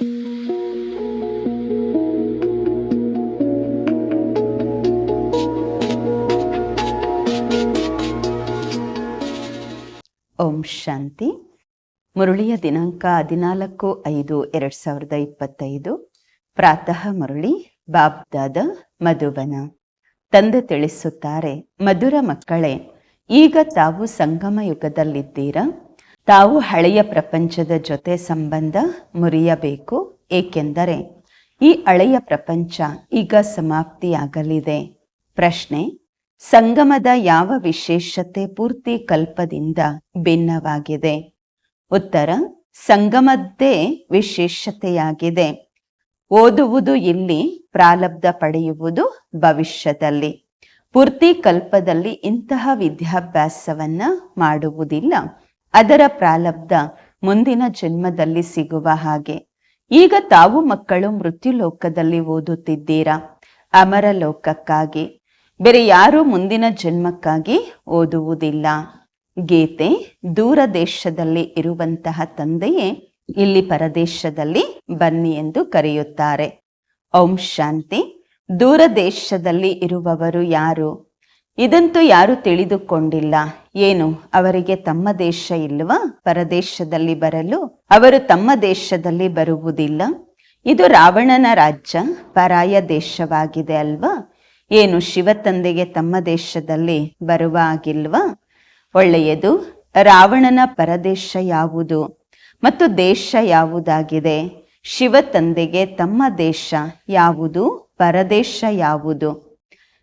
ಓಂ ಶಾಂತಿ. ಮುರುಳಿಯ ದಿನಾಂಕ ಹದಿನಾಲ್ಕು ಐದು ಎರಡ್ ಸಾವಿರದ ಇಪ್ಪತ್ತೈದು. ಪ್ರಾತಃ ಮುರಳಿ, ಬಾಬ್ದಾದ ಮಧುಬನ ತಂದೆ ತಿಳಿಸುತ್ತಾರೆ, ಮಧುರ ಮಕ್ಕಳೇ, ಈಗ ತಾವು ಸಂಗಮ ಯುಗದಲ್ಲಿದ್ದೀರಾ ತಾವು ಹಳೆಯ ಪ್ರಪಂಚದ ಜೊತೆ ಸಂಬಂಧ ಮುರಿಯಬೇಕು, ಏಕೆಂದರೆ ಈ ಹಳೆಯ ಪ್ರಪಂಚ ಈಗ ಸಮಾಪ್ತಿಯಾಗಲಿದೆ. ಪ್ರಶ್ನೆ, ಸಂಗಮದ ಯಾವ ವಿಶೇಷತೆ ಪೂರ್ತಿ ಕಲ್ಪದಿಂದ ಭಿನ್ನವಾಗಿದೆ? ಉತ್ತರ, ಸಂಗಮದ್ದೇ ವಿಶೇಷತೆಯಾಗಿದೆ. ಓದುವುದು ಇಲ್ಲಿ ಪ್ರಾಲಬ್ಧ ಪಡೆಯುವುದು ಭವಿಷ್ಯದಲ್ಲಿ. ಪೂರ್ತಿ ಕಲ್ಪದಲ್ಲಿ ಇಂತಹ ವಿದ್ಯಾಭ್ಯಾಸವನ್ನ ಮಾಡುವುದಿಲ್ಲ. ಅದರ ಪ್ರಾಲಬ್ಧ ಮುಂದಿನ ಜನ್ಮದಲ್ಲಿ ಸಿಗುವ ಹಾಗೆ. ಈಗ ತಾವು ಮಕ್ಕಳು ಮೃತ್ಯು ಲೋಕದಲ್ಲಿ ಓದುತ್ತಿದ್ದೀರಾ? ಅಮರ ಲೋಕಕ್ಕಾಗಿ ಬೇರೆ ಯಾರೂ ಮುಂದಿನ ಜನ್ಮಕ್ಕಾಗಿ ಓದುವುದಿಲ್ಲ. ಗೀತೆ ದೂರ ದೇಶದಲ್ಲಿ ಇರುವಂತಹ ತಂದೆಯೇ ಇಲ್ಲಿ ಪರದೇಶದಲ್ಲಿ ಬನ್ನಿ ಎಂದು ಕರೆಯುತ್ತಾರೆ. ಓಂ ಶಾಂತಿ. ದೂರ ದೇಶದಲ್ಲಿ ಇರುವವರು ಯಾರು? ಇದಂತೂ ಯಾರು ತಿಳಿದುಕೊಂಡಿಲ್ಲ. ಏನು, ಅವರಿಗೆ ತಮ್ಮ ದೇಶ ಇಲ್ವಾ ಪರದೇಶದಲ್ಲಿ ಬರಲು? ಅವರು ತಮ್ಮ ದೇಶದಲ್ಲಿ ಬರುವುದಿಲ್ಲ? ಇದು ರಾವಣನ ರಾಜ್ಯ, ಪರಾಯ ದೇಶವಾಗಿದೆ ಅಲ್ವಾ? ಏನು, ಶಿವ ತಂದೆಗೆ ತಮ್ಮ ದೇಶದಲ್ಲಿ ಬರುವ ಆಗಿಲ್ವಾ ಒಳ್ಳೆಯದು, ರಾವಣನ ಪರದೇಶ ಯಾವುದು ಮತ್ತು ದೇಶ ಯಾವುದಾಗಿದೆ? ಶಿವ ತಂದೆಗೆ ತಮ್ಮ ದೇಶ ಯಾವುದು, ಪರದೇಶ ಯಾವುದು?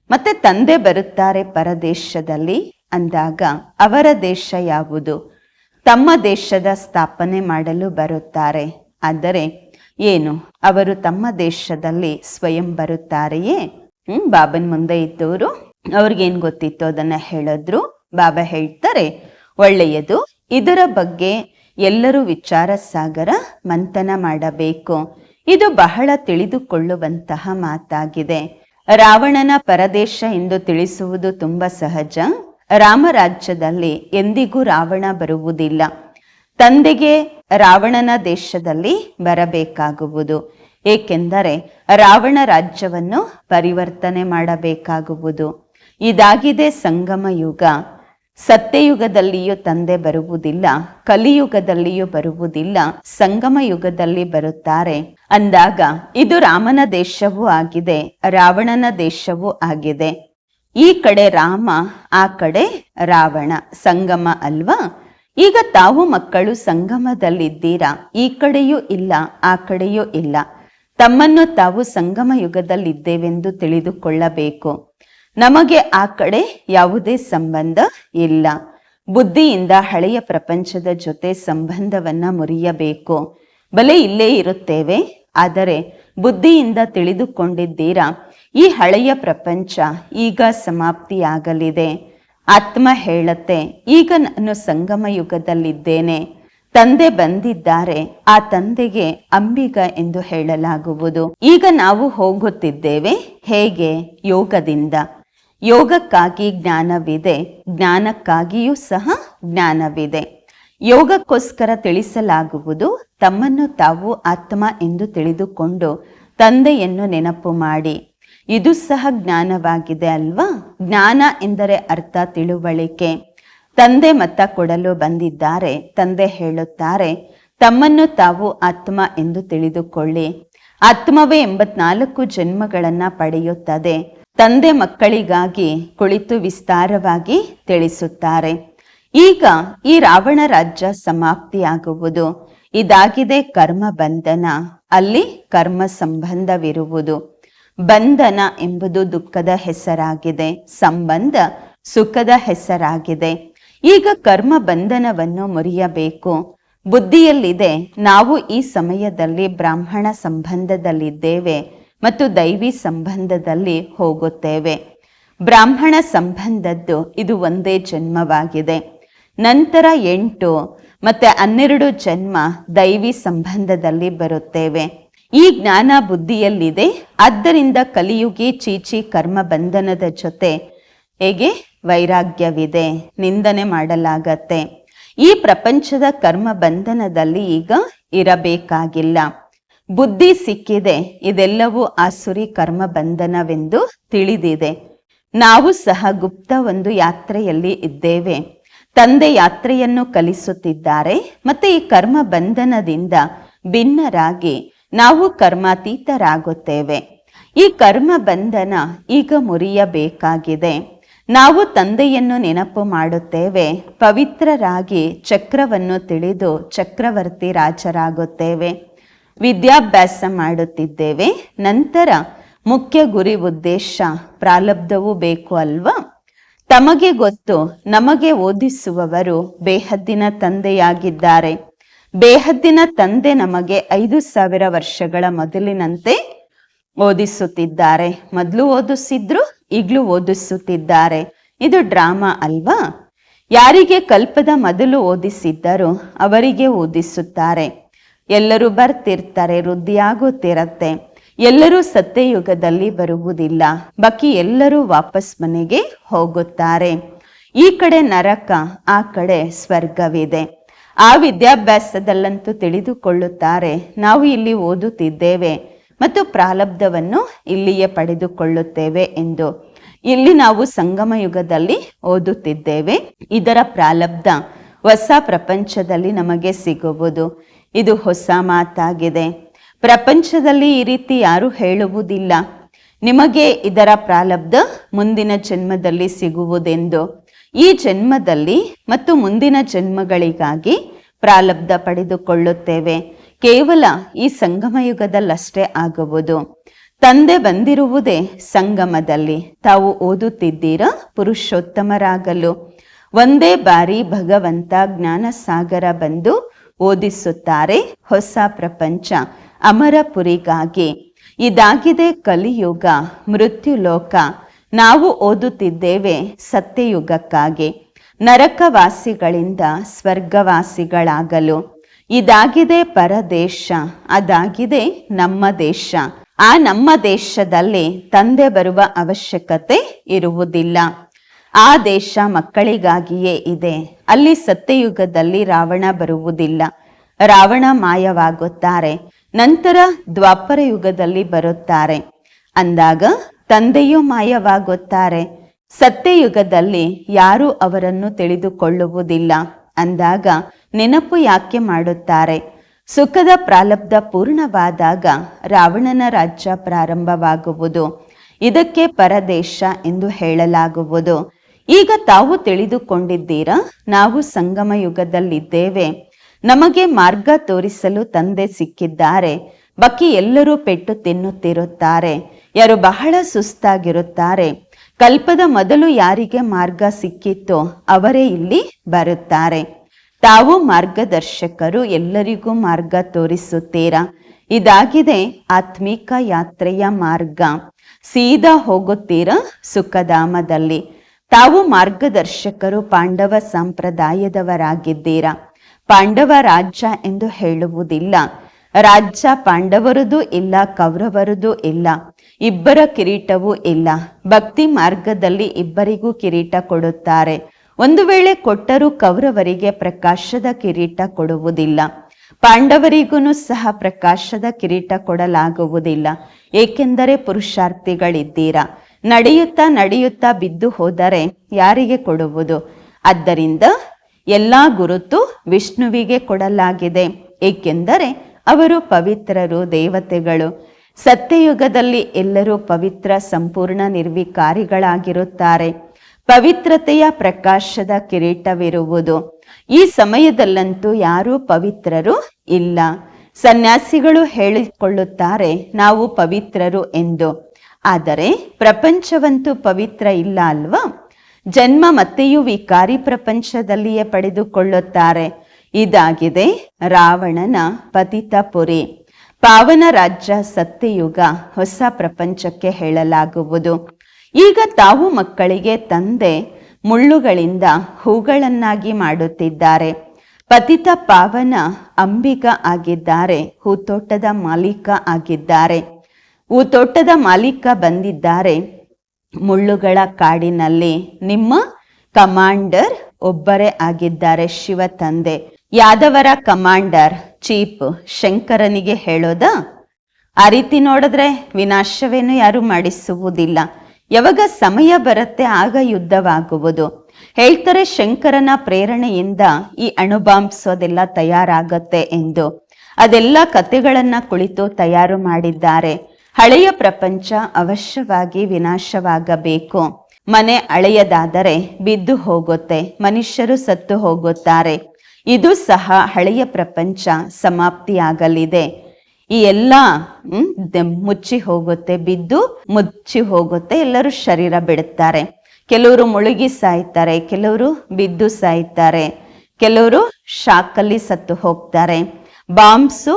ಮತ್ತೆ ತಂದೆ ಬರುತ್ತಾರೆ ಪರದೇಶದಲ್ಲಿ ಅಂದಾಗ ಅವರ ದೇಶ ಯಾವುದು? ತಮ್ಮ ದೇಶದ ಸ್ಥಾಪನೆ ಮಾಡಲು ಬರುತ್ತಾರೆ. ಆದರೆ ಏನು? ಅವರು ತಮ್ಮ ದೇಶದಲ್ಲಿ ಸ್ವಯಂ ಬರುತ್ತಾರೆಯೇ? ಹ್ಮ್, ಬಾಬನ್ ಮುಂದೆ ಇದ್ದವರು ಅವ್ರಿಗೇನ್ ಗೊತ್ತಿತ್ತು? ಅದನ್ನ ಹೇಳಿದ್ರು. ಬಾಬಾ ಹೇಳ್ತಾರೆ, ಒಳ್ಳೆಯದು. ಇದರ ಬಗ್ಗೆ ಎಲ್ಲರೂ ವಿಚಾರ ಸಾಗರ ಮಂಥನ ಮಾಡಬೇಕು. ಇದು ಬಹಳ ತಿಳಿದುಕೊಳ್ಳುವಂತಹ ಮಾತಾಗಿದೆ. ರಾವಣನ ಪರದೇಶ ಎಂದು ತಿಳಿಸುವುದು ತುಂಬಾ ಸಹಜ. ರಾಮರಾಜ್ಯದಲ್ಲಿ ಎಂದಿಗೂ ರಾವಣ ಬರುವುದಿಲ್ಲ. ತಂದೆಗೆ ರಾವಣನ ದೇಶದಲ್ಲಿ ಬರಬೇಕಾಗುವುದು. ಏಕೆಂದರೆ ರಾವಣ ರಾಜ್ಯವನ್ನು ಪರಿವರ್ತನೆ ಮಾಡಬೇಕಾಗುವುದು. ಇದಾಗಿದೆ ಸಂಗಮ ಯುಗ. ಸತ್ಯಯುಗದಲ್ಲಿಯೂ ತಂದೆ ಬರುವುದಿಲ್ಲ, ಕಲಿಯುಗದಲ್ಲಿಯೂ ಬರುವುದಿಲ್ಲ ಸಂಗಮ ಯುಗದಲ್ಲಿ ಬರುತ್ತಾರೆ. ಅಂದಾಗ ಇದು ರಾಮನ ದೇಶವೂ ಆಗಿದೆ, ರಾವಣನ ದೇಶವೂ ಆಗಿದೆ. ಈ ಕಡೆ ರಾಮ, ಆ ಕಡೆ ರಾವಣ, ಸಂಗಮ ಅಲ್ವಾ? ಈಗ ತಾವು ಮಕ್ಕಳು ಸಂಗಮದಲ್ಲಿದ್ದೀರಾ? ಈ ಕಡೆಯೂ ಇಲ್ಲ, ಆ ಕಡೆಯೂ ಇಲ್ಲ. ತಮ್ಮನ್ನು ತಾವು ಸಂಗಮ ಯುಗದಲ್ಲಿದ್ದೇವೆಂದು ತಿಳಿದುಕೊಳ್ಳಬೇಕು. ನಮಗೆ ಆ ಕಡೆ ಯಾವುದೇ ಸಂಬಂಧ ಇಲ್ಲ. ಬುದ್ಧಿಯಿಂದ ಹಳೆಯ ಪ್ರಪಂಚದ ಜೊತೆ ಸಂಬಂಧವನ್ನ ಮುರಿಯಬೇಕು. ಬಲೆ ಇಲ್ಲೇ ಇರುತ್ತೇವೆ, ಆದರೆ ಬುದ್ಧಿಯಿಂದ ತಿಳಿದುಕೊಂಡಿದ್ದೀರಾ? ಈ ಹಳೆಯ ಪ್ರಪಂಚ ಈಗ ಸಮಾಪ್ತಿಯಾಗಲಿದೆ. ಆತ್ಮ ಹೇಳತ್ತೆ, ಈಗ ನಾನು ಸಂಗಮ ಯುಗದಲ್ಲಿದ್ದೇನೆ. ತಂದೆ ಬಂದಿದ್ದಾರೆ, ಆ ತಂದೆಗೆ ಅಂಬಿಗ ಎಂದು ಹೇಳಲಾಗುವುದು. ಈಗ ನಾವು ಹೋಗುತ್ತಿದ್ದೇವೆ, ಹೇಗೆ? ಯೋಗದಿಂದ. ಯೋಗಕ್ಕಾಗಿ ಜ್ಞಾನವಿದೆ, ಜ್ಞಾನಕ್ಕಾಗಿಯೂ ಸಹ ಜ್ಞಾನವಿದೆ. ಯೋಗಕ್ಕೋಸ್ಕರ ತಿಳಿಸಲಾಗುವುದು, ತಮ್ಮನ್ನು ತಾವು ಆತ್ಮ ಎಂದು ತಿಳಿದುಕೊಂಡು ತಂದೆಯನ್ನು ನೆನಪು ಮಾಡಿ. ಇದು ಸಹ ಜ್ಞಾನವಾಗಿದೆ ಅಲ್ವಾ? ಜ್ಞಾನ ಎಂದರೆ ಅರ್ಥ, ತಿಳುವಳಿಕೆ. ತಂದೆ ಮತ ಕೊಡಲು ಬಂದಿದ್ದಾರೆ, ತಂದೆ ಹೇಳುತ್ತಾರೆ, ತಮ್ಮನ್ನು ತಾವು ಆತ್ಮ ಎಂದು ತಿಳಿದುಕೊಳ್ಳಿ. ಆತ್ಮವೇ ಎಂಬತ್ನಾಲ್ಕು ಜನ್ಮಗಳನ್ನು ಪಡೆಯುತ್ತದೆ. ತಂದೆ ಮಕ್ಕಳಿಗಾಗಿ ಕುಳಿತು ವಿಸ್ತಾರವಾಗಿ ತಿಳಿಸುತ್ತಾರೆ. ಈಗ ಈ ರಾವಣ ರಾಜ್ಯ ಸಮಾಪ್ತಿಯಾಗುವುದು. ಇದಾಗಿದೆ ಕರ್ಮ ಬಂಧನ. ಅಲ್ಲಿ ಕರ್ಮ ಸಂಬಂಧವಿರುವುದು. ಬಂಧನ ಎಂಬುದು ದುಃಖದ ಹೆಸರಾಗಿದೆ. ಸಂಬಂಧ ಸುಖದ ಹೆಸರಾಗಿದೆ. ಈಗ ಕರ್ಮ ಬಂಧನವನ್ನು ಮುರಿಯಬೇಕು. ಬುದ್ಧಿಯಲ್ಲಿದೆ. ನಾವು ಈ ಸಮಯದಲ್ಲಿ ಬ್ರಾಹ್ಮಣ ಸಂಬಂಧದಲ್ಲಿದ್ದೇವೆ. ಮತ್ತು ದೈವಿ ಸಂಬಂಧದಲ್ಲಿ ಹೋಗುತ್ತೇವೆ. ಬ್ರಾಹ್ಮಣ ಸಂಬಂಧದ್ದು ಇದು ಒಂದೇ ಜನ್ಮವಾಗಿದೆ. ನಂತರ ಎಂಟು ಮತ್ತೆ ಹನ್ನೆರಡು ಜನ್ಮ ದೈವಿ ಸಂಬಂಧದಲ್ಲಿ ಬರುತ್ತೇವೆ. ಈ ಜ್ಞಾನ ಬುದ್ಧಿಯಲ್ಲಿದೆ. ಆದ್ದರಿಂದ ಕಲಿಯುಗಿ ಚೀಚಿ ಕರ್ಮ ಬಂಧನದ ಜೊತೆ ಹೇಗೆ ವೈರಾಗ್ಯವಿದೆ ನಿಂದನೆ ಮಾಡಲಾಗತ್ತೆ. ಈ ಪ್ರಪಂಚದ ಕರ್ಮ ಬಂಧನದಲ್ಲಿ ಈಗ ಇರಬೇಕಾಗಿಲ್ಲ. ಬುದ್ಧಿ ಸಿಕ್ಕಿದೆ, ಇದೆಲ್ಲವೂ ಆಸುರಿ ಕರ್ಮ ಬಂಧನವೆಂದು ತಿಳಿದಿದೆ. ನಾವು ಸಹ ಗುಪ್ತ ಒಂದು ಯಾತ್ರೆಯಲ್ಲಿ ಇದ್ದೇವೆ. ತಂದೆ ಯಾತ್ರೆಯನ್ನು ಕಲಿಸುತ್ತಿದ್ದಾರೆ, ಮತ್ತೆ ಈ ಕರ್ಮ ಬಂಧನದಿಂದ ಭಿನ್ನರಾಗಿ ನಾವು ಕರ್ಮಾತೀತರಾಗುತ್ತೇವೆ. ಈ ಕರ್ಮ ಬಂಧನ ಈಗ ಮುರಿಯಬೇಕಾಗಿದೆ. ನಾವು ತಂದೆಯನ್ನು ನೆನಪು ಮಾಡುತ್ತೇವೆ, ಪವಿತ್ರರಾಗಿ ಚಕ್ರವನ್ನು ತಿಳಿದು ಚಕ್ರವರ್ತಿ ರಾಜರಾಗುತ್ತೇವೆ. ವಿದ್ಯಾಭ್ಯಾಸ ಮಾಡುತ್ತಿದ್ದೇವೆ. ನಂತರ ಮುಖ್ಯ ಗುರಿ ಉದ್ದೇಶ ಪ್ರಾಲಬ್ಧವೂ ಬೇಕು ಅಲ್ವಾ? ತಮಗೆ ಗೊತ್ತು, ನಮಗೆ ಓದಿಸುವವರು ಬೇಹದ್ದಿನ ತಂದೆಯಾಗಿದ್ದಾರೆ. ಬೇಹದ್ದಿನ ತಂದೆ ನಮಗೆ ಐದು ಸಾವಿರ ವರ್ಷಗಳ ಮೊದಲಿನಂತೆ ಓದಿಸುತ್ತಿದ್ದಾರೆ. ಮೊದಲು ಓದಿಸಿದ್ರು, ಈಗಲೂ ಓದಿಸುತ್ತಿದ್ದಾರೆ. ಇದು ಡ್ರಾಮಾ ಅಲ್ವಾ? ಯಾರಿಗೆ ಕಲ್ಪದ ಮೊದಲು ಓದಿಸಿದ್ದರೂ ಅವರಿಗೆ ಓದಿಸುತ್ತಾರೆ. ಎಲ್ಲರೂ ಬರ್ತಿರ್ತಾರೆ, ವೃದ್ಧಿಯಾಗುತ್ತಿರತ್ತೆ. ಎಲ್ಲರೂ ಸತ್ಯಯುಗದಲ್ಲಿ ಬರುವುದಿಲ್ಲ. ಬಾಕಿ ಎಲ್ಲರೂ ವಾಪಸ್ ಮನೆಗೆ ಹೋಗುತ್ತಾರೆ. ಈ ಕಡೆ ನರಕ, ಆ ಕಡೆ ಸ್ವರ್ಗವಿದೆ. ಆ ವಿದ್ಯಾಭ್ಯಾಸದಲ್ಲಂತೂ ತಿಳಿದುಕೊಳ್ಳುತ್ತಾರೆ. ನಾವು ಇಲ್ಲಿ ಓದುತ್ತಿದ್ದೇವೆ ಮತ್ತು ಪ್ರಾಲಬ್ಧವನ್ನು ಇಲ್ಲಿಯೇ ಪಡೆದುಕೊಳ್ಳುತ್ತೇವೆ ಎಂದು. ಇಲ್ಲಿ ನಾವು ಸಂಗಮ ಯುಗದಲ್ಲಿ ಓದುತ್ತಿದ್ದೇವೆ. ಇದರ ಪ್ರಾರಬ್ಧ ಹೊಸ ಪ್ರಪಂಚದಲ್ಲಿ ನಮಗೆ ಸಿಗುವುದು. ಇದು ಹೊಸ ಮಾತಾಗಿದೆ. ಪ್ರಪಂಚದಲ್ಲಿ ಈ ರೀತಿ ಯಾರು ಹೇಳುವುದಿಲ್ಲ. ನಿಮಗೆ ಇದರ ಪ್ರಾಲಬ್ಧ ಮುಂದಿನ ಜನ್ಮದಲ್ಲಿ ಸಿಗುವುದೆಂದು. ಈ ಜನ್ಮದಲ್ಲಿ ಮತ್ತು ಮುಂದಿನ ಜನ್ಮಗಳಿಗಾಗಿ ಪ್ರಾಲಬ್ಧ ಪಡೆದುಕೊಳ್ಳುತ್ತೇವೆ. ಕೇವಲ ಈ ಸಂಗಮ ಯುಗದಲ್ಲಷ್ಟೇ ಆಗುವುದು. ತಂದೆ ಬಂದಿರುವುದೇ ಸಂಗಮದಲ್ಲಿ. ತಾವು ಓದುತ್ತಿದ್ದೀರಾ ಪುರುಷೋತ್ತಮರಾಗಲು. ಒಂದೇ ಬಾರಿ ಭಗವಂತ ಜ್ಞಾನಸಾಗರ ಬಂದು ಓದಿಸುತ್ತಾರೆ ಹೊಸ ಪ್ರಪಂಚ ಅಮರಪುರಿಗಾಗಿ. ಇದಾಗಿದೆ ಕಲಿಯುಗ, ಮೃತ್ಯುಲೋಕ. ನಾವು ಓದುತ್ತಿದ್ದೇವೆ ಸತ್ಯಯುಗಕ್ಕಾಗಿ. ನರಕವಾಸಿಗಳಿಂದ ಸ್ವರ್ಗವಾಸಿಗಳಾಗಲು. ಇದಾಗಿದೆ ಪರದೇಶ, ಅದಾಗಿದೆ ನಮ್ಮ ದೇಶ. ಆ ನಮ್ಮ ದೇಶದಲ್ಲಿ ತಂದೆ ಬರುವ ಅವಶ್ಯಕತೆ ಇರುವುದಿಲ್ಲ. ಆ ದೇಶ ಮಕ್ಕಳಿಗಾಗಿಯೇ ಇದೆ. ಅಲ್ಲಿ ಸತ್ಯಯುಗದಲ್ಲಿ ರಾವಣ ಬರುವುದಿಲ್ಲ. ರಾವಣ ಮಾಯವಾಗುತ್ತಾರೆ. ನಂತರ ದ್ವಾಪರ ಯುಗದಲ್ಲಿ ಬರುತ್ತಾರೆ. ಅಂದಾಗ ತಂದೆಯೂ ಮಾಯವಾಗುತ್ತಾರೆ. ಸತ್ಯಯುಗದಲ್ಲಿ ಯಾರೂ ಅವರನ್ನು ತಿಳಿದುಕೊಳ್ಳುವುದಿಲ್ಲ. ಅಂದಾಗ ನೆನಪು ಯಾಕೆ ಮಾಡುತ್ತಾರೆ? ಸುಖದ ಪ್ರಾಲಬ್ಧ ಪೂರ್ಣವಾದಾಗ ರಾವಣನ ರಾಜ್ಯ ಪ್ರಾರಂಭವಾಗುವುದು. ಇದಕ್ಕೆ ಪರದೇಶ ಎಂದು ಹೇಳಲಾಗುವುದು. ಈಗ ತಾವು ತಿಳಿದುಕೊಂಡಿದ್ದೀರಾ? ನಾವು ಸಂಗಮ ಯುಗದಲ್ಲಿದ್ದೇವೆ. ನಮಗೆ ಮಾರ್ಗ ತೋರಿಸಲು ತಂದೆ ಸಿಕ್ಕಿದ್ದಾರೆ. ಬಾಕಿ ಎಲ್ಲರೂ ಪೆಟ್ಟು ತಿನ್ನುತ್ತಿರುತ್ತಾರೆ. ಯಾರು ಬಹಳ ಸುಸ್ತಾಗಿರುತ್ತಾರೆ. ಕಲ್ಪದ ಮೊದಲು ಯಾರಿಗೆ ಮಾರ್ಗ ಸಿಕ್ಕಿತ್ತೋ ಅವರೇ ಇಲ್ಲಿ ಬರುತ್ತಾರೆ. ತಾವು ಮಾರ್ಗದರ್ಶಕರು, ಎಲ್ಲರಿಗೂ ಮಾರ್ಗ ತೋರಿಸುತ್ತೀರಾ? ಇದಾಗಿದೆ ಆತ್ಮಿಕ ಯಾತ್ರೆಯ ಮಾರ್ಗ. ಸೀದಾ ಹೋಗುತ್ತೀರಾ ಸುಖಧಾಮದಲ್ಲಿ? ತಾವು ಮಾರ್ಗದರ್ಶಕರು, ಪಾಂಡವ ಸಂಪ್ರದಾಯದವರಾಗಿದ್ದೀರಾ? ಪಾಂಡವ ರಾಜ್ಯ ಎಂದು ಹೇಳುವುದಿಲ್ಲ. ರಾಜ್ಯ ಪಾಂಡವರದು ಇಲ್ಲ, ಕೌರವರದು ಇಲ್ಲ. ಇಬ್ಬರ ಕಿರೀಟವೂ ಇಲ್ಲ. ಭಕ್ತಿ ಮಾರ್ಗದಲ್ಲಿ ಇಬ್ಬರಿಗೂ ಕಿರೀಟ ಕೊಡುತ್ತಾರೆ. ಒಂದು ವೇಳೆ ಕೊಟ್ಟರೂ ಕೌರವರಿಗೆ ಪ್ರಕಾಶದ ಕಿರೀಟ ಕೊಡುವುದಿಲ್ಲ. ಪಾಂಡವರಿಗೂ ಸಹ ಪ್ರಕಾಶದ ಕಿರೀಟ ಕೊಡಲಾಗುವುದಿಲ್ಲ. ಏಕೆಂದರೆ ಪುರುಷಾರ್ಥಿಗಳಿದ್ದೀರಾ? ನಡೆಯುತ್ತಾ ನಡೆಯುತ್ತಾ ಬಿದ್ದು ಹೋದರೆ ಯಾರಿಗೆ ಕೊಡುವುದು? ಆದ್ದರಿಂದ ಎಲ್ಲ ಗುರುತು ವಿಷ್ಣುವಿಗೆ ಕೊಡಲಾಗಿದೆ. ಏಕೆಂದರೆ ಅವರು ಪವಿತ್ರರು, ದೇವತೆಗಳು. ಸತ್ಯಯುಗದಲ್ಲಿ ಎಲ್ಲರೂ ಪವಿತ್ರ, ಸಂಪೂರ್ಣ, ನಿರ್ವಿಕಾರಿಗಳಾಗಿರುತ್ತಾರೆ. ಪವಿತ್ರತೆಯ ಪ್ರಕಾಶದ ಕಿರೀಟವಿರುವುದು. ಈ ಸಮಯದಲ್ಲಂತೂ ಯಾರೂ ಪವಿತ್ರರು ಇಲ್ಲ. ಸನ್ಯಾಸಿಗಳು ಹೇಳಿಕೊಳ್ಳುತ್ತಾರೆ, ನಾವು ಪವಿತ್ರರು ಎಂದು. ಆದರೆ ಪ್ರಪಂಚವಂತೂ ಪವಿತ್ರ ಇಲ್ಲ ಅಲ್ವಾ? ಜನ್ಮ ಮತ್ತೆಯೂ ವಿಕಾರಿ ಪ್ರಪಂಚದಲ್ಲಿಯೇ ಪಡೆದುಕೊಳ್ಳುತ್ತಾರೆ. ಇದಾಗಿದೆ ರಾವಣನ ಪತಿತಪುರಿ ಪಾವನ ರಾಜ್ಯ ಸತ್ಯಯುಗ ಹೊಸ ಪ್ರಪಂಚಕ್ಕೆ ಹೇಳಲಾಗುವುದು. ಈಗ ತಾವು ಮಕ್ಕಳಿಗೆ ತಂದೆ, ಮುಳ್ಳುಗಳಿಂದ ಹೂಗಳನ್ನಾಗಿ ಮಾಡುತ್ತಿದ್ದಾರೆ. ಪತಿತ ಪಾವನ ಅಂಬಿಗ ಆಗಿದ್ದಾರೆ, ಹೂತೋಟದ ಮಾಲೀಕ ಆಗಿದ್ದಾರೆ. ಹೂತೋಟದ ಮಾಲೀಕ ಬಂದಿದ್ದಾರೆ. ಮುಳ್ಳುಗಳ ಕಾಡಿನಲ್ಲಿ ನಿಮ್ಮ ಕಮಾಂಡರ್ ಒಬ್ಬರೇ ಆಗಿದ್ದಾರೆ ಶಿವ ತಂದೆ. ಯಾದವರ ಕಮಾಂಡರ್ ಚೀಪ್ ಶಂಕರನಿಗೆ ಹೇಳೋದ? ಆ ರೀತಿ ನೋಡಿದ್ರೆ ವಿನಾಶವೇನು ಯಾರು ಮಾಡಿಸುವುದಿಲ್ಲ. ಯಾವಾಗ ಸಮಯ ಬರುತ್ತೆ ಆಗ ಯುದ್ಧವಾಗುವುದು. ಹೇಳ್ತಾರೆ ಶಂಕರನ ಪ್ರೇರಣೆಯಿಂದ ಈ ಅಣುಬಾಂಬ್ಸೋದೆಲ್ಲ ತಯಾರಾಗತ್ತೆ ಎಂದು. ಅದೆಲ್ಲ ಕತೆಗಳನ್ನ ಕುಳಿತು ತಯಾರು ಮಾಡಿದ್ದಾರೆ. ಹಳೆಯ ಪ್ರಪಂಚ ಅವಶ್ಯವಾಗಿ ವಿನಾಶವಾಗಬೇಕು. ಮನೆ ಹಳೆಯದಾದರೆ ಬಿದ್ದು ಹೋಗುತ್ತೆ, ಮನುಷ್ಯರು ಸತ್ತು ಹೋಗುತ್ತಾರೆ. ಇದು ಸಹ ಹಳೆಯ ಪ್ರಪಂಚ ಸಮಾಪ್ತಿಯಾಗಲಿದೆ. ಈ ಎಲ್ಲ ಮುಚ್ಚಿ ಹೋಗುತ್ತೆ, ಬಿದ್ದು ಮುಚ್ಚಿ ಹೋಗುತ್ತೆ, ಎಲ್ಲರೂ ಶರೀರ ಬಿಡುತ್ತಾರೆ. ಕೆಲವರು ಮುಳುಗಿ ಸಾಯ್ತಾರೆ, ಕೆಲವರು ಬಿದ್ದು ಸಾಯ್ತಾರೆ, ಕೆಲವರು ಶಾಕಲ್ಲಿ ಸತ್ತು ಹೋಗ್ತಾರೆ. ಬಾಂಬ್ಸು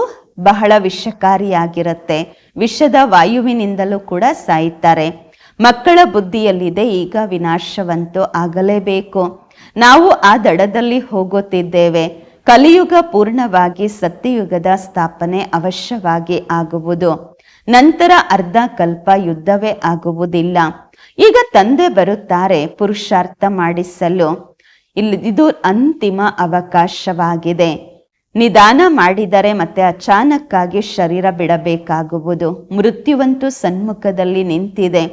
ಬಹಳ ವಿಷಕಾರಿಯಾಗಿರುತ್ತೆ. ವಿಷದ ವಾಯುವಿನಿಂದಲೂ ಕೂಡ ಸಾಯುತ್ತಾರೆ. ಮಕ್ಕಳ ಬುದ್ಧಿಯಲ್ಲಿದೆ, ಈಗ ವಿನಾಶವಂತೂ ಆಗಲೇಬೇಕು. ನಾವು ಆ ದಡದಲ್ಲಿ ಹೋಗುತ್ತಿದ್ದೇವೆ. ಕಲಿಯುಗ ಪೂರ್ಣವಾಗಿ ಸತ್ಯಯುಗದ ಸ್ಥಾಪನೆ ಅವಶ್ಯವಾಗಿ ಆಗುವುದು. ನಂತರ ಅರ್ಧ ಕಲ್ಪ ಯುದ್ಧವೇ ಆಗುವುದಿಲ್ಲ. ಈಗ ತಂದೆ ಬರುತ್ತಾರೆ ಪುರುಷಾರ್ಥ ಮಾಡಿಸಲು. ಇಲ್ಲಿ ಇದು ಅಂತಿಮ ಅವಕಾಶವಾಗಿದೆ. ನಿಧಾನ ಮಾಡಿದರೆ ಮತ್ತೆ ಅಚಾನಕ್ಕಾಗಿ ಶರೀರ ಬಿಡಬೇಕಾಗುವುದು. ಮೃತ್ಯುವಂತೂ ಸನ್ಮುಖದಲ್ಲಿ ನಿಂತಿದೆ.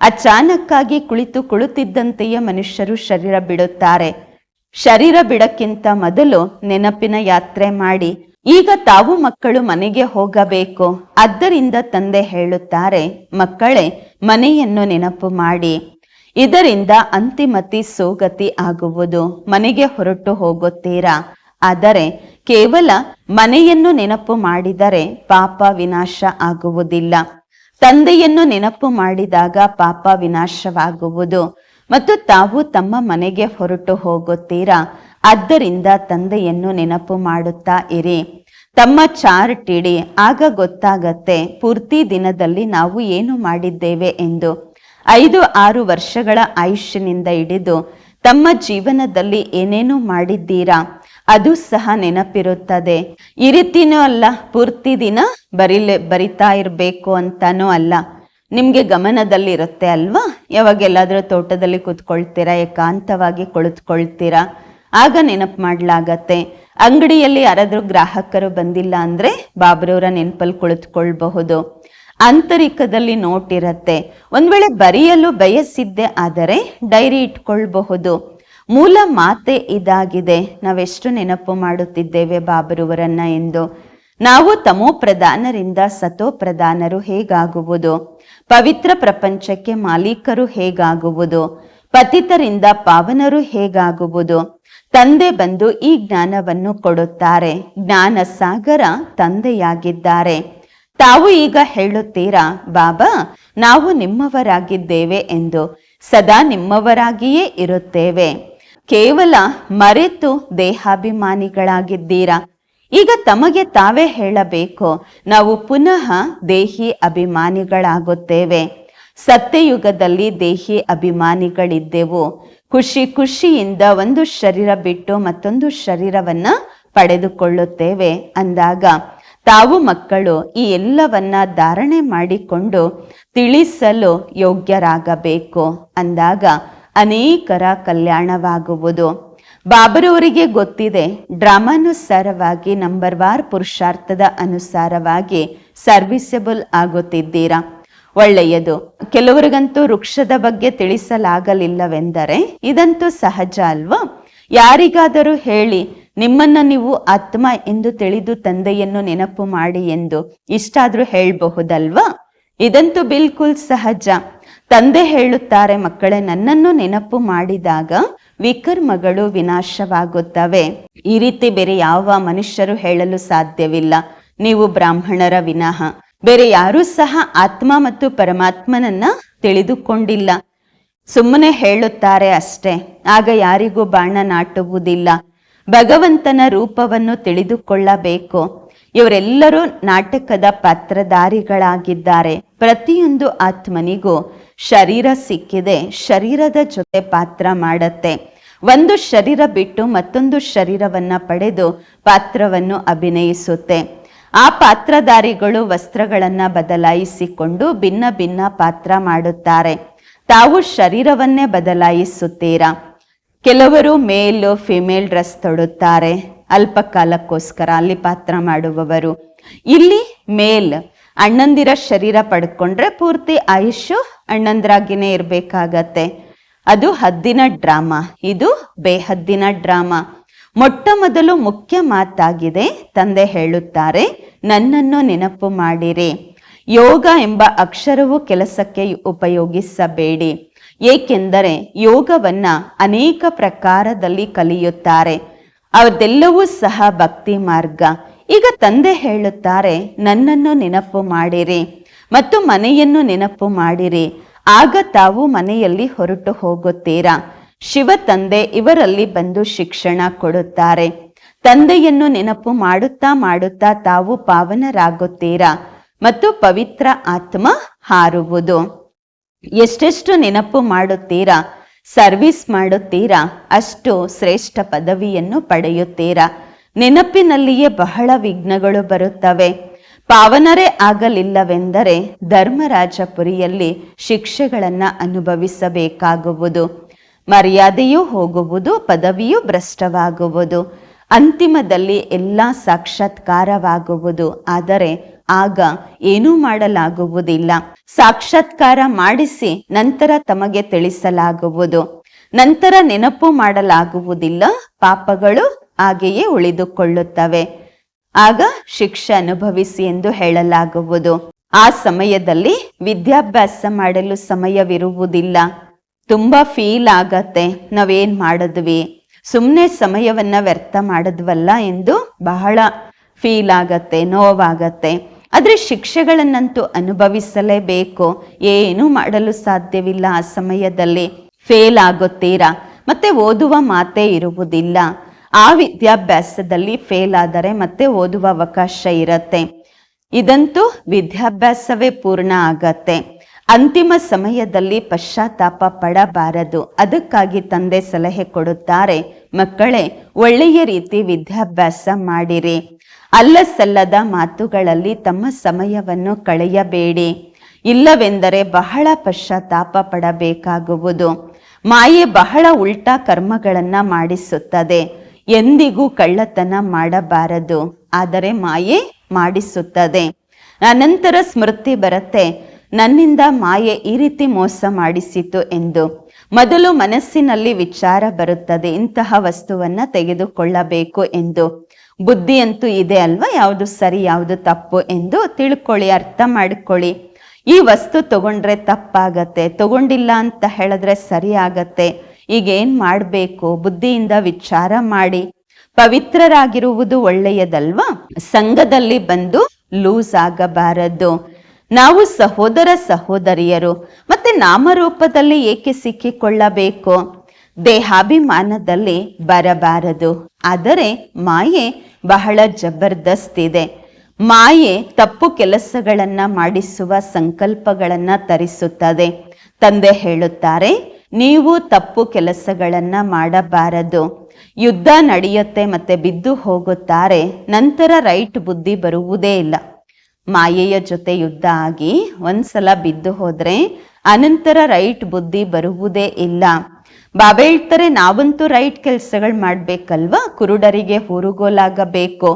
ಅಚಾನಕ್ಕಾಗಿ ಕುಳಿತು ಕುಳಿತಿದ್ದಂತೆಯೇ ಮನುಷ್ಯರು ಶರೀರ ಬಿಡುತ್ತಾರೆ. ಶರೀರ ಬಿಡಕ್ಕಿಂತ ಮೊದಲು ನೆನಪಿನ ಯಾತ್ರೆ ಮಾಡಿ. ಈಗ ತಾವು ಮಕ್ಕಳು ಮನೆಗೆ ಹೋಗಬೇಕು. ಅದರಿಂದ ತಂದೆ ಹೇಳುತ್ತಾರೆ, ಮಕ್ಕಳೇ, ಮನೆಯನ್ನು ನೆನಪು ಮಾಡಿ. ಇದರಿಂದ ಅಂತಿಮತಿ ಸೋಗತಿ ಆಗುವುದು. ಮನೆಗೆ ಹೊರಟು ಹೋಗುತ್ತೀರಾ? ಆದರೆ ಕೇವಲ ಮನೆಯನ್ನು ನೆನಪು ಮಾಡಿದರೆ ಪಾಪ ವಿನಾಶ ಆಗುವುದಿಲ್ಲ. ತಂದೆಯನ್ನು ನೆನಪು ಮಾಡಿದಾಗ ಪಾಪ ವಿನಾಶವಾಗುವುದು. ಮತ್ತು ತಾವು ತಮ್ಮ ಮನೆಗೆ ಹೊರಟು ಹೋಗುತ್ತೀರಾ? ಆದ್ದರಿಂದ ತಂದೆಯನ್ನು ನೆನಪು ಮಾಡುತ್ತಾ ಇರಿ. ತಮ್ಮ ಚಾರ್ಟ್ ಇಡಿ. ಆಗ ಗೊತ್ತಾಗತ್ತೆ, ಪೂರ್ತಿ ದಿನದಲ್ಲಿ ನಾವು ಏನು ಮಾಡಿದ್ದೇವೆ ಎಂದು. ಐದು ಆರು ವರ್ಷಗಳ ಆಯುಷ್ಯನಿಂದ ಹಿಡಿದು ತಮ್ಮ ಜೀವನದಲ್ಲಿ ಏನೇನು ಮಾಡಿದ್ದೀರಾ? ಅದು ಸಹ ನೆನಪಿರುತ್ತದೆ. ಈ ರೀತಿನೂ ಅಲ್ಲ, ಪೂರ್ತಿ ದಿನ ಬರಿಲೆ, ಬರಿತಾ ಇರಬೇಕು ಅಂತಾನೂ ಅಲ್ಲ. ನಿಮ್ಗೆ ಗಮನದಲ್ಲಿರುತ್ತೆ ಅಲ್ವಾ? ಯಾವಾಗೆಲ್ಲಾದ್ರೂ ತೋಟದಲ್ಲಿ ಕೂತ್ಕೊಳ್ತೀರಾ, ಏಕಾಂತವಾಗಿ ಕುಳಿತುಕೊಳ್ತೀರಾ? ಆಗ ನೆನಪು ಮಾಡ್ಲಾಗತ್ತೆ. ಅಂಗಡಿಯಲ್ಲಿ ಯಾರಾದ್ರೂ ಗ್ರಾಹಕರು ಬಂದಿಲ್ಲ ಅಂದ್ರೆ ಬಾಬ್ರವರ ನೆನಪಲ್ಲಿ ಕುಳಿತುಕೊಳ್ಬಹುದು. ಆಂತರಿಕದಲ್ಲಿ ನೋಟ್ ಇರತ್ತೆ. ಒಂದ್ ವೇಳೆ ಬರೆಯಲು ಬಯಸಿದ್ದೆ ಆದರೆ ಡೈರಿ ಇಟ್ಕೊಳ್ಬಹುದು. ಮೂಲ ಮಾತೆ ಇದಾಗಿದೆ. ನಾವೆಷ್ಟು ನೆನಪು ಮಾಡುತ್ತಿದ್ದೇವೆ ಬಾಬರುವರನ್ನ ಎಂದು. ನಾವು ತಮೋ ಪ್ರಧಾನರಿಂದ ಸತೋ ಪ್ರಧಾನರು ಹೇಗಾಗುವುದು? ಪವಿತ್ರ ಪ್ರಪಂಚಕ್ಕೆ ಮಾಲೀಕರು ಹೇಗಾಗುವುದು? ಪತಿತರಿಂದ ಪಾವನರು ಹೇಗಾಗುವುದು? ತಂದೆ ಬಂದು ಈ ಜ್ಞಾನವನ್ನು ಕೊಡುತ್ತಾರೆ. ಜ್ಞಾನ ಸಾಗರ ತಂದೆಯಾಗಿದ್ದಾರೆ. ತಾವು ಈಗ ಹೇಳುತ್ತೀರಾ, ಬಾಬಾ, ನಾವು ನಿಮ್ಮವರಾಗಿದ್ದೇವೆ ಎಂದು. ಸದಾ ನಿಮ್ಮವರಾಗಿಯೇ ಇರುತ್ತೇವೆ. ಕೇವಲ ಮರೆತು ದೇಹಾಭಿಮಾನಿಗಳಾಗಿದ್ದೀರಾ? ಈಗ ತಮಗೆ ತಾವೇ ಹೇಳಬೇಕು, ನಾವು ಪುನಃ ದೇಹಿ ಅಭಿಮಾನಿಗಳಾಗುತ್ತೇವೆ. ಸತ್ಯಯುಗದಲ್ಲಿ ದೇಹಿ ಅಭಿಮಾನಿಗಳಿದ್ದೆವು. ಖುಷಿ ಖುಷಿಯಿಂದ ಒಂದು ಶರೀರ ಬಿಟ್ಟು ಮತ್ತೊಂದು ಶರೀರವನ್ನ ಪಡೆದುಕೊಳ್ಳುತ್ತೇವೆ ಅಂದಾಗ, ತಾವು ಮಕ್ಕಳು, ಈ ಎಲ್ಲವನ್ನ ಧಾರಣೆ ಮಾಡಿಕೊಂಡು ತಿಳಿಸಲು ಯೋಗ್ಯರಾಗಬೇಕು ಅಂದಾಗ ಅನೇಕರ ಕಲ್ಯಾಣವಾಗುವುದು. ಬಾಬರವರಿಗೆ ಗೊತ್ತಿದೆ, ಡ್ರಾಮಾನುಸಾರವಾಗಿ ನಂಬರ್ ವಾರ್ ಪುರುಷಾರ್ಥದ ಅನುಸಾರವಾಗಿ ಸರ್ವಿಸಬಲ್ ಆಗುತ್ತಿದ್ದೀರಾ? ಒಳ್ಳೆಯದು. ಕೆಲವರಿಗಂತೂ ವೃಕ್ಷದ ಬಗ್ಗೆ ತಿಳಿಸಲಾಗಲಿಲ್ಲವೆಂದರೆ ಇದಂತೂ ಸಹಜ ಅಲ್ವಾ? ಯಾರಿಗಾದರೂ ಹೇಳಿ, ನಿಮ್ಮನ್ನ ನೀವು ಆತ್ಮ ಎಂದು ತಿಳಿದು ತಂದೆಯನ್ನು ನೆನಪು ಮಾಡಿ ಎಂದು ಇಷ್ಟಾದ್ರೂ ಹೇಳಬಹುದಲ್ವಾ? ಇದಂತೂ ಬಿಲ್ಕುಲ್ ಸಹಜ. ತಂದೆ ಹೇಳುತ್ತಾರೆ, ಮಕ್ಕಳೇ, ನನ್ನನ್ನು ನೆನಪು ಮಾಡಿದಾಗ ವಿಕರ್ಮಗಳು ವಿನಾಶವಾಗುತ್ತವೆ. ಈ ರೀತಿ ಬೇರೆ ಯಾವ ಮನುಷ್ಯರು ಹೇಳಲು ಸಾಧ್ಯವಿಲ್ಲ. ನೀವು ಬ್ರಾಹ್ಮಣರ ವಿನಃ ಬೇರೆ ಯಾರೂ ಸಹ ಆತ್ಮ ಮತ್ತು ಪರಮಾತ್ಮನನ್ನ ತಿಳಿದುಕೊಂಡಿಲ್ಲ. ಸುಮ್ಮನೆ ಹೇಳುತ್ತಾರೆ ಅಷ್ಟೇ. ಆಗ ಯಾರಿಗೂ ಬಾಣ ನಾಟುವುದಿಲ್ಲ. ಭಗವಂತನ ರೂಪವನ್ನು ತಿಳಿದುಕೊಳ್ಳಬೇಕು. ಇವರೆಲ್ಲರೂ ನಾಟಕದ ಪಾತ್ರಧಾರಿಗಳಾಗಿದ್ದಾರೆ. ಪ್ರತಿಯೊಂದು ಆತ್ಮನಿಗೂ ಶರೀರ ಸಿಕ್ಕಿದೆ, ಶರೀರದ ಜೊತೆ ಪಾತ್ರ ಮಾಡತ್ತೆ. ಒಂದು ಶರೀರ ಬಿಟ್ಟು ಮತ್ತೊಂದು ಶರೀರವನ್ನ ಪಡೆದು ಪಾತ್ರವನ್ನು ಅಭಿನಯಿಸುತ್ತೆ. ಆ ಪಾತ್ರಧಾರಿಗಳು ವಸ್ತ್ರಗಳನ್ನ ಬದಲಾಯಿಸಿಕೊಂಡು ಭಿನ್ನ ಭಿನ್ನ ಪಾತ್ರ ಮಾಡುತ್ತಾರೆ. ತಾವು ಶರೀರವನ್ನೇ ಬದಲಾಯಿಸುತ್ತೀರಾ? ಕೆಲವರು ಮೇಲ್, ಫಿಮೇಲ್ ಡ್ರೆಸ್ ತೊಡುತ್ತಾರೆ. ಅಲ್ಪ ಕಾಲಕ್ಕೋಸ್ಕರ ಅಲ್ಲಿ ಪಾತ್ರ ಮಾಡುವವರು. ಇಲ್ಲಿ ಮೇಲ್ ಅಣ್ಣಂದಿರ ಶರೀರ ಪಡ್ಕೊಂಡ್ರೆ ಪೂರ್ತಿ ಆಯುಷು ಅಣ್ಣಂದ್ರಾಗಿನೇ ಇರ್ಬೇಕಾಗತ್ತೆ. ಅದು ಹದ್ದಿನ ಡ್ರಾಮಾ. ಇದು ಬೇಹದ್ದಿನ ಡ್ರಾಮಾ. ಮೊಟ್ಟ ಮೊದಲು ಮುಖ್ಯ ಮಾತಾಗಿದೆ, ತಂದೆ ಹೇಳುತ್ತಾರೆ, ನನ್ನನ್ನು ನೆನಪು ಮಾಡಿರಿ. ಯೋಗ ಎಂಬ ಅಕ್ಷರವು ಕೆಲಸಕ್ಕೆ ಉಪಯೋಗಿಸಬೇಡಿ. ಏಕೆಂದರೆ ಯೋಗವನ್ನ ಅನೇಕ ಪ್ರಕಾರದಲ್ಲಿ ಕಲಿಯುತ್ತಾರೆ. ಅದೆಲ್ಲವೂ ಸಹ ಭಕ್ತಿ ಮಾರ್ಗ. ಈಗ ತಂದೆ ಹೇಳುತ್ತಾರೆ, ನನ್ನನ್ನು ನೆನಪು ಮಾಡಿರಿ ಮತ್ತು ಮನೆಯನ್ನು ನೆನಪು ಮಾಡಿರಿ. ಆಗ ತಾವು ಮನೆಯಲ್ಲಿ ಹೊರಟು ಹೋಗುತ್ತೀರಾ? ಶಿವ ತಂದೆ ಇವರಲ್ಲಿ ಬಂದು ಶಿಕ್ಷಣ ಕೊಡುತ್ತಾರೆ. ತಂದೆಯನ್ನು ನೆನಪು ಮಾಡುತ್ತಾ ಮಾಡುತ್ತಾ ತಾವು ಪಾವನರಾಗುತ್ತೀರಾ ಮತ್ತು ಪವಿತ್ರ ಆತ್ಮ ಹಾರುವುದು. ಎಷ್ಟೆಷ್ಟು ನೆನಪು ಮಾಡುತ್ತೀರಾ? ಸರ್ವಿಸ್ ಮಾಡುತ್ತೀರಾ? ಅಷ್ಟು ಶ್ರೇಷ್ಠ ಪದವಿಯನ್ನು ಪಡೆಯುತ್ತೀರಾ? ನೆನಪಿನಲ್ಲಿಯೇ ಬಹಳ ವಿಘ್ನಗಳು ಬರುತ್ತವೆ. ಪಾವನರೇ ಆಗಲಿಲ್ಲವೆಂದರೆ ಧರ್ಮರಾಜಪುರಿಯಲ್ಲಿ ಶಿಕ್ಷೆಗಳನ್ನು ಅನುಭವಿಸಬೇಕಾಗುವುದು. ಮರ್ಯಾದೆಯೂ ಹೋಗುವುದು, ಪದವಿಯೂ ಭ್ರಷ್ಟವಾಗುವುದು. ಅಂತಿಮದಲ್ಲಿ ಎಲ್ಲ ಸಾಕ್ಷಾತ್ಕಾರವಾಗುವುದು. ಆದರೆ ಆಗ ಏನೂ ಮಾಡಲಾಗುವುದಿಲ್ಲ. ಸಾಕ್ಷಾತ್ಕಾರ ಮಾಡಿಸಿ ನಂತರ ತಮಗೆ ತಿಳಿಸಲಾಗುವುದು. ನಂತರ ನೆನಪು ಮಾಡಲಾಗುವುದಿಲ್ಲ. ಪಾಪಗಳು ಹಾಗೆಯೇ ಉಳಿದುಕೊಳ್ಳುತ್ತವೆ. ಆಗ ಶಿಕ್ಷೆ ಅನುಭವಿಸಿ ಎಂದು ಹೇಳಲಾಗುವುದು. ಆ ಸಮಯದಲ್ಲಿ ವಿದ್ಯಾಭ್ಯಾಸ ಮಾಡಲು ಸಮಯವಿರುವುದಿಲ್ಲ. ತುಂಬಾ ಫೀಲ್ ಆಗತ್ತೆ. ನಾವೇನ್ ಮಾಡಿದ್ವಿ? ಸುಮ್ಮನೆ ಸಮಯವನ್ನ ವ್ಯರ್ಥ ಮಾಡಿದ್ವಲ್ಲ ಎಂದು ಬಹಳ ಫೀಲ್ ಆಗತ್ತೆ, ನೋವಾಗತ್ತೆ. ಆದ್ರೆ ಶಿಕ್ಷೆಗಳನ್ನಂತೂ ಅನುಭವಿಸಲೇಬೇಕು. ಏನೂ ಮಾಡಲು ಸಾಧ್ಯವಿಲ್ಲ ಆ ಸಮಯದಲ್ಲಿ. ಫೇಲ್ ಆಗುತ್ತೀರಾ? ಮತ್ತೆ ಓದುವ ಮಾತೇ ಇರುವುದಿಲ್ಲ. ಆ ವಿದ್ಯಾಭ್ಯಾಸದಲ್ಲಿ ಫೇಲ್ ಆದರೆ ಮತ್ತೆ ಓದುವ ಅವಕಾಶ ಇರತ್ತೆ. ಇದಂತೂ ವಿದ್ಯಾಭ್ಯಾಸವೇ ಪೂರ್ಣ ಆಗತ್ತೆ. ಅಂತಿಮ ಸಮಯದಲ್ಲಿ ಪಶ್ಚಾತ್ತಾಪ ಪಡಬಾರದು. ಅದಕ್ಕಾಗಿ ತಂದೆ ಸಲಹೆ ಕೊಡುತ್ತಾರೆ, ಮಕ್ಕಳೇ, ಒಳ್ಳೆಯ ರೀತಿ ವಿದ್ಯಾಭ್ಯಾಸ ಮಾಡಿರಿ. ಅಲ್ಲ ಸಲ್ಲದ ಮಾತುಗಳಲ್ಲಿ ತಮ್ಮ ಸಮಯವನ್ನು ಕಳೆಯಬೇಡಿ. ಇಲ್ಲವೆಂದರೆ ಬಹಳ ಪಶ್ಚಾತ್ತಾಪ ಪಡಬೇಕಾಗುವುದು. ಮಾಯೆ ಬಹಳ ಉಲ್ಟಾ ಕರ್ಮಗಳನ್ನು ಮಾಡಿಸುತ್ತದೆ. ಎಂದಿಗೂ ಕಳ್ಳತನ ಮಾಡಬಾರದು, ಆದರೆ ಮಾಯೆ ಮಾಡಿಸುತ್ತದೆ. ಅನಂತರ ಸ್ಮೃತಿ ಬರುತ್ತೆ, ನನ್ನಿಂದ ಮಾಯೆ ಈ ರೀತಿ ಮೋಸ ಮಾಡಿಸಿತು ಎಂದು. ಮೊದಲು ಮನಸ್ಸಿನಲ್ಲಿ ವಿಚಾರ ಬರುತ್ತದೆ, ಇಂತಹ ವಸ್ತುವನ್ನ ತೆಗೆದುಕೊಳ್ಳಬೇಕು ಎಂದು. ಬುದ್ಧಿಯಂತೂ ಇದೆ ಅಲ್ವಾ, ಯಾವುದು ಸರಿ, ಯಾವುದು ತಪ್ಪು ಎಂದು ತಿಳ್ಕೊಳ್ಳಿ, ಅರ್ಥ ಮಾಡಿಕೊಳ್ಳಿ. ಈ ವಸ್ತು ತಗೊಂಡ್ರೆ ತಪ್ಪಾಗತ್ತೆ, ತಗೊಂಡಿಲ್ಲ ಅಂತ ಹೇಳಿದ್ರೆ ಸರಿ ಆಗತ್ತೆ. ಈಗ ಏನ್ ಮಾಡ್ಬೇಕು? ಬುದ್ಧಿಯಿಂದ ವಿಚಾರ ಮಾಡಿ. ಪವಿತ್ರರಾಗಿರುವುದು ಒಳ್ಳೆಯದಲ್ವಾ? ಸಂಘದಲ್ಲಿ ಬಂದು ಲೂಸ್ ಆಗಬಾರದು. ನಾವು ಸಹೋದರ ಸಹೋದರಿಯರು, ಮತ್ತೆ ನಾಮರೂಪದಲ್ಲಿ ಏಕೆ ಸಿಕ್ಕಿಕೊಳ್ಳಬೇಕು? ದೇಹಾಭಿಮಾನದಲ್ಲಿ ಬರಬಾರದು. ಆದರೆ ಮಾಯೆ ಬಹಳ ಜಬರ್ದಸ್ತ್ ಇದೆ ಮಾಯೆ ತಪ್ಪು ಕೆಲಸಗಳನ್ನ ಮಾಡಿಸುವ ಸಂಕಲ್ಪಗಳನ್ನ ತರಿಸುತ್ತದೆ. ತಂದೆ ಹೇಳುತ್ತಾರೆ ನೀವು ತಪ್ಪು ಕೆಲಸಗಳನ್ನು ಮಾಡಬಾರದು. ಯುದ್ಧ ನಡೆಯುತ್ತೆ ಮತ್ತೆ ಬಿದ್ದು ಹೋಗುತ್ತಾರೆ, ನಂತರ ರೈಟ್ ಬುದ್ಧಿ ಬರುವುದೇ ಇಲ್ಲ. ಮಾಯೆಯ ಜೊತೆ ಯುದ್ಧ ಆಗಿ ಒಂದ್ಸಲ ಬಿದ್ದು ಹೋದ್ರೆ ಅನಂತರ ರೈಟ್ ಬುದ್ಧಿ ಬರುವುದೇ ಇಲ್ಲ. ಬಾಬೆ ಹೇಳ್ತಾರೆ ನಾವಂತೂ ರೈಟ್ ಕೆಲಸಗಳು ಮಾಡ್ಬೇಕಲ್ವಾ? ಕುರುಡರಿಗೆ ಹುರುಗೋಲಾಗಬೇಕು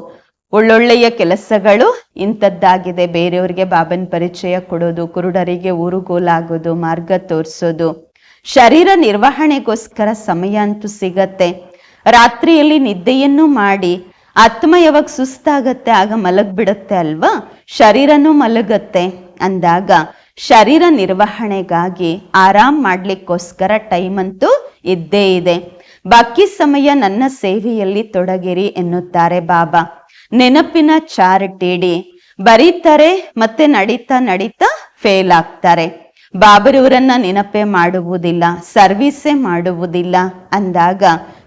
ಒಳ್ಳೊಳ್ಳೆಯ ಕೆಲಸಗಳು ಇಂಥದ್ದಾಗಿದೆ. ಬೇರೆಯವ್ರಿಗೆ ಬಾಬನ್ ಪರಿಚಯ ಕೊಡೋದು, ಕುರುಡರಿಗೆ ಊರುಗೋಲಾಗೋದು, ಮಾರ್ಗ ತೋರಿಸೋದು. ಶರೀರ ನಿರ್ವಹಣೆಗೋಸ್ಕರ ಸಮಯ ಅಂತೂ ಸಿಗತ್ತೆ. ರಾತ್ರಿಯಲ್ಲಿ ನಿದ್ದೆಯನ್ನು ಮಾಡಿ ಆತ್ಮ ಯಾವಾಗ ಸುಸ್ತಾಗತ್ತೆ, ಆಗ ಮಲಗ್ಬಿಡುತ್ತೆ ಅಲ್ವಾ? ಶರೀರನೂ ಮಲಗತ್ತೆ. ಅಂದಾಗ ಶರೀರ ನಿರ್ವಹಣೆಗಾಗಿ ಆರಾಮ್ ಮಾಡ್ಲಿಕ್ಕೋಸ್ಕರ ಟೈಮ್ ಅಂತೂ ಇದ್ದೇ ಇದೆ. ಬಾಕಿ ಸಮಯ ನನ್ನ ಸೇವೆಯಲ್ಲಿ ತೊಡಗಿರಿ ಎನ್ನುತ್ತಾರೆ ಬಾಬಾ. ನೆನಪಿನ ಚಾರ್ಟಿಡಿ ಬರೀತಾರೆ ಮತ್ತೆ ನಡೀತಾ ನಡೀತಾ ಫೇಲ್ ಆಗ್ತಾರೆ. ಬಾಬರವರನ್ನ ನೆನಪೇ ಮಾಡುವುದಿಲ್ಲ, ಸರ್ವಿಸೇ ಮಾಡುವುದಿಲ್ಲ ಅಂದಾಗ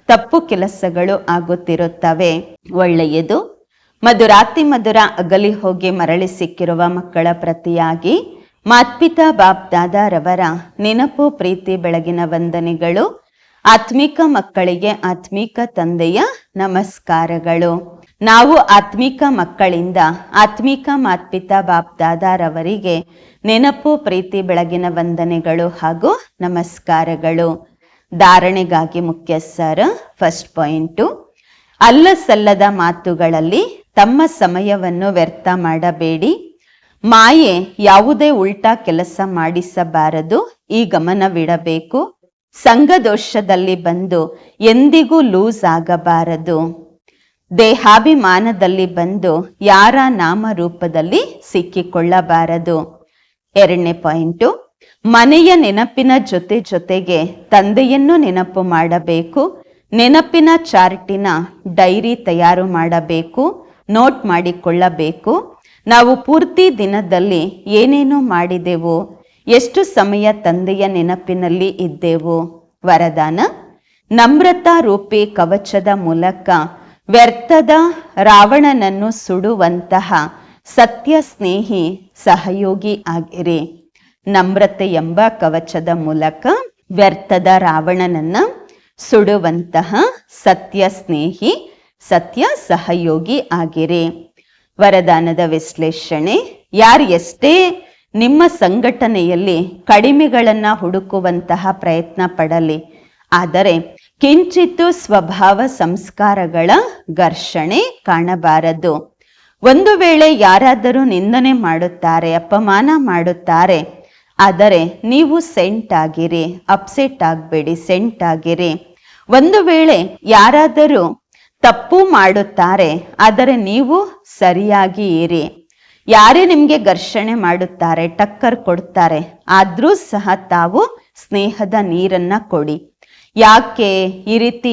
ತಪ್ಪು ಕೆಲಸಗಳು ಆಗುತ್ತಿರುತ್ತವೆ. ಒಳ್ಳೆಯದು. ಮಧುರಾತಿ ಮಧುರ ಅಗಲಿ ಹೋಗಿ ಮರಳಿ ಸಿಕ್ಕಿರುವ ಮಕ್ಕಳ ಪ್ರತಿಯಾಗಿ ಮಾತ್ಪಿತಾ ಬಾಪ್ ದಾದಾರವರ ನೆನಪು, ಪ್ರೀತಿ, ಬೆಳಗಿನ ವಂದನೆಗಳು, ಆತ್ಮಿಕ ಮಕ್ಕಳಿಗೆ ಆತ್ಮಿಕ ತಂದೆಯ ನಮಸ್ಕಾರಗಳು. ನಾವು ಆತ್ಮಿಕ ಮಕ್ಕಳಿಂದ ಆತ್ಮಿಕ ಮಾತ್ಪಿತಾ ಬಾಪ್ ದಾದಾರವರಿಗೆ ನೆನಪು, ಪ್ರೀತಿ, ಬೆಳಗಿನ ವಂದನೆಗಳು ಹಾಗೂ ನಮಸ್ಕಾರಗಳು. ಧಾರಣೆಗಾಗಿ ಮುಖ್ಯ ಸರ್ ಫಸ್ಟ್ ಪಾಯಿಂಟು ಅಲ್ಲ ಸಲ್ಲದ ಮಾತುಗಳಲ್ಲಿ ತಮ್ಮ ಸಮಯವನ್ನು ವ್ಯರ್ಥ ಮಾಡಬೇಡಿ. ಮಾಯೆ ಯಾವುದೇ ಉಲ್ಟಾ ಕೆಲಸ ಮಾಡಿಸಬಾರದು. ಈ ಗಮನವಿಡಬೇಕು ಸಂಘದೋಷದಲ್ಲಿ ಬಂದು ಎಂದಿಗೂ ಲೂಸ್ ಆಗಬಾರದು. ದೇಹಾಭಿಮಾನದಲ್ಲಿ ಬಂದು ಯಾರ ನಾಮರೂಪದಲ್ಲಿ ಸಿಕ್ಕಿಕೊಳ್ಳಬಾರದು? ಎರಡನೇ ಪಾಯಿಂಟು, ಮನೆಯ ನೆನಪಿನ ಜೊತೆ ಜೊತೆಗೆ ತಂದೆಯನ್ನು ನೆನಪು ಮಾಡಬೇಕು, ನೆನಪಿನ ಚಾರ್ಟಿನ ಡೈರಿ ತಯಾರು ಮಾಡಬೇಕು, ನೋಟ್ ಮಾಡಿಕೊಳ್ಳಬೇಕು, ನಾವು ಪೂರ್ತಿ ದಿನದಲ್ಲಿ ಏನೇನು ಮಾಡಿದೆವು, ಎಷ್ಟು ಸಮಯ ತಂದೆಯ ನೆನಪಿನಲ್ಲಿ ಇದ್ದೆವು? ವರದಾನ, ನಮ್ರತಾ ರೂಪಿ ಕವಚದ ಮೂಲಕ ವ್ಯರ್ಥದ ರಾವಣನನ್ನು ಸುಡುವಂತಹ ಸತ್ಯ ಸ್ನೇಹಿ ಸಹಯೋಗಿ ಆಗಿರಿ. ನಮ್ರತೆ ಎಂಬ ಕವಚದ ಮೂಲಕ ವ್ಯರ್ಥದ ರಾವಣನನ್ನ ಸುಡುವಂತಹ ಸತ್ಯ ಸ್ನೇಹಿ ಸತ್ಯ ಸಹಯೋಗಿ ಆಗಿರಿ. ವರದಾನದ ವಿಶ್ಲೇಷಣೆ ಯಾರು ಎಷ್ಟೇ ನಿಮ್ಮ ಸಂಘಟನೆಯಲ್ಲಿ ಕಡಿಮೆಗಳನ್ನು ಹುಡುಕುವಂತಹ ಪ್ರಯತ್ನ ಪಡಲಿ. ಆದರೆ ಕಿಂಚಿತ್ತು ಸ್ವಭಾವ ಸಂಸ್ಕಾರಗಳ ಘರ್ಷಣೆ ಕಾಣಬಾರದು. ಒಂದು ವೇಳೆ ಯಾರಾದರೂ ನಿಂದನೆ ಮಾಡುತ್ತಾರೆ, ಅಪಮಾನ ಮಾಡುತ್ತಾರೆ, ಆದರೆ ನೀವು ಸೆಂಟ್ ಆಗಿರಿ, ಅಪ್ಸೆಟ್ ಆಗಬೇಡಿ, ಸೆಂಟ್ ಆಗಿರಿ. ಒಂದು ವೇಳೆ ಯಾರಾದರೂ ತಪ್ಪು ಮಾಡುತ್ತಾರೆ, ಆದರೆ ನೀವು ಸರಿಯಾಗಿ ಇರಿ. ಯಾರೇ ನಿಮಗೆ ಘರ್ಷಣೆ ಮಾಡುತ್ತಾರೆ, ಟಕ್ಕರ್ ಕೊಡ್ತಾರೆ, ಆದರೂ ಸಹ ತಾವು ಸ್ನೇಹದ ನೀರನ್ನ ಕೊಡಿ. ಯಾಕೆ ಈ ರೀತಿ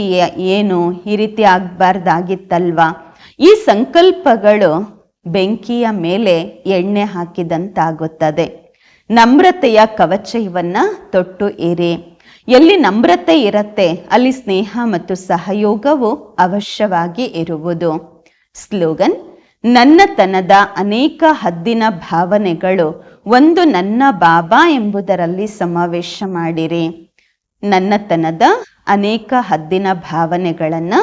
ಏನು ಈ ರೀತಿ ಆಗಬಾರ್ದಾಗಿತ್ತಲ್ವಾ? ಈ ಸಂಕಲ್ಪಗಳು ಬೆಂಕಿಯ ಮೇಲೆ ಎಣ್ಣೆ ಹಾಕಿದಂತಾಗುತ್ತದೆ. ನಮ್ರತೆಯ ಕವಚ ಇವನ್ನ ತೊಟ್ಟು ಇರಿ. ಎಲ್ಲಿ ನಮ್ರತೆ ಇರತ್ತೆ, ಅಲ್ಲಿ ಸ್ನೇಹ ಮತ್ತು ಸಹಯೋಗವು ಅವಶ್ಯವಾಗಿ ಇರುವುದು. ಸ್ಲೋಗನ್, ನನ್ನತನದ ಅನೇಕ ಹದ್ದಿನ ಭಾವನೆಗಳು ಒಂದು ನನ್ನ ಬಾಬಾ ಎಂಬುದರಲ್ಲಿ ಸಮಾವೇಶ ಮಾಡಿರಿ. ನನ್ನತನದ ಅನೇಕ ಹದ್ದಿನ ಭಾವನೆಗಳನ್ನು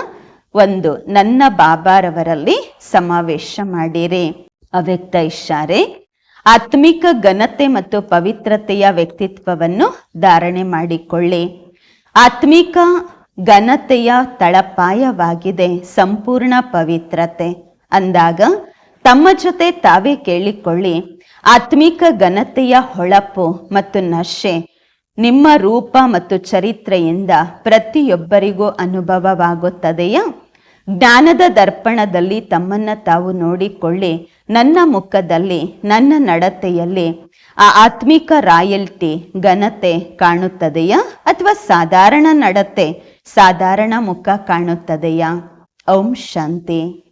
ಒಂದು ನನ್ನ ಬಾಬಾರವರಲ್ಲಿ ಸಮಾವೇಶ ಮಾಡಿರಿ. ಅವ್ಯಕ್ತ ಇಷ್ಟಾರೆ, ಆತ್ಮಿಕ ಘನತೆ ಮತ್ತು ಪವಿತ್ರತೆಯ ವ್ಯಕ್ತಿತ್ವವನ್ನು ಧಾರಣೆ ಮಾಡಿಕೊಳ್ಳಿ. ಆತ್ಮಿಕ ಘನತೆಯ ತಳಪಾಯವಾಗಿದೆ ಸಂಪೂರ್ಣ ಪವಿತ್ರತೆ. ಅಂದಾಗ ತಮ್ಮ ಜೊತೆ ತಾವೇ ಕೇಳಿಕೊಳ್ಳಿ. ಆತ್ಮಿಕ ಘನತೆಯ ಹೊಳಪು ಮತ್ತು ನಶೆ ನಿಮ್ಮ ರೂಪ ಮತ್ತು ಚರಿತ್ರೆಯಿಂದ ಪ್ರತಿಯೊಬ್ಬರಿಗೂ ಅನುಭವವಾಗುತ್ತದೆಯಾ? ಜ್ಞಾನದ ದರ್ಪಣದಲ್ಲಿ ತಮ್ಮನ್ನ ತಾವು ನೋಡಿಕೊಳ್ಳಿ. ನನ್ನ ಮುಖದಲ್ಲಿ, ನನ್ನ ನಡತೆಯಲ್ಲಿ ಆ ಆತ್ಮಿಕ ರಾಯಲ್ಟಿ, ಘನತೆ ಕಾಣುತ್ತದೆಯಾ? ಅಥವಾ ಸಾಧಾರಣ ನಡತೆ, ಸಾಧಾರಣ ಮುಖ ಕಾಣುತ್ತದೆಯಾ? ಓಂ ಶಾಂತಿ.